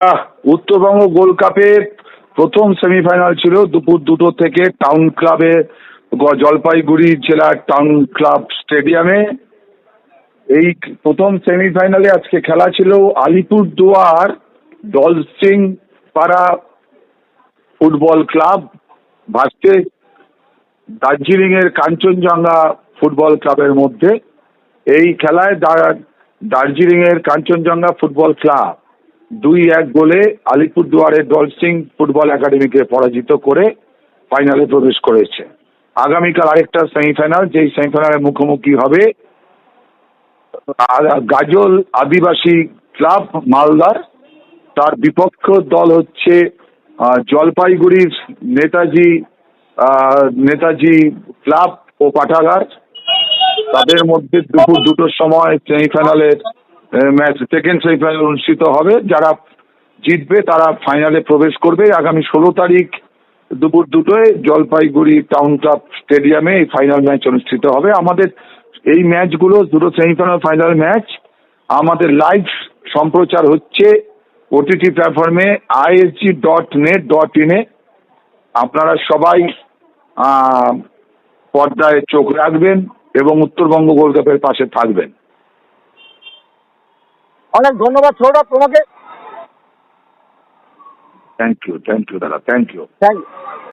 Uttarbanga gold কাপের প্রথম semifinal ছিল দুপুর দুটো থেকে টাউন ক্লাবে জলপাইগুড়ি জেলার টাউন ক্লাব স্টেডিয়ামে। এই প্রথম সেমিফাইনালে আজকে খেলা ছিল আলিপুর দুয়ার ডলসিং পাড়া ফুটবল ক্লাব ভাসছে দার্জিলিং এর কাঞ্চনজঙ্ঘা ফুটবল ক্লাবের মধ্যে। এই খেলায় দার্জিলিং এর কাঞ্চনজঙ্ঘা ফুটবল ক্লাব দুই এক গোলে আলিপুরদুয়ারের ডলসিং ফুটবল একাডেমিকে পরাজিত করে ফাইনালে প্রবেশ করেছে। আগামীকাল আরেকটা সেমিফাইনাল, যেই সেমিফাইনালের মুখোমুখি হবে গাজল আদিবাসী ক্লাব মালদার। তার বিপক্ষ দল হচ্ছে জলপাইগুড়ির নেতাজি নেতাজি ক্লাব ও পাঠাগার। তাদের মধ্যে দুপুর দুটোর সময় সেমিফাইনালের ম্যাচ সেকেন্ড সেমিফাইনাল অনুষ্ঠিত হবে। যারা জিতবে, তারা ফাইনালে প্রবেশ করবে। আগামী ষোলো তারিখ দুপুর দুটোয় জলপাইগুড়ি টাউন ক্লাব স্টেডিয়ামে এই ফাইনাল ম্যাচ অনুষ্ঠিত হবে। আমাদের এই ম্যাচগুলো, দুটো সেমিফাইনাল ফাইনাল ম্যাচ আমাদের লাইভ সম্প্রচার হচ্ছে ওটিটি প্ল্যাটফর্মে আইএসজি ডট নেট ডট ইনে আপনারা সবাই পর্দায় চোখ রাখবেন এবং উত্তরবঙ্গ গোল্ড কাপের পাশে থাকবেন। অনেক ধন্যবাদ সৌরভ তোমাকে। থ্যাংক ইউ থ্যাংক ইউ দাদা থ্যাংক ইউ থ্যাংক ইউ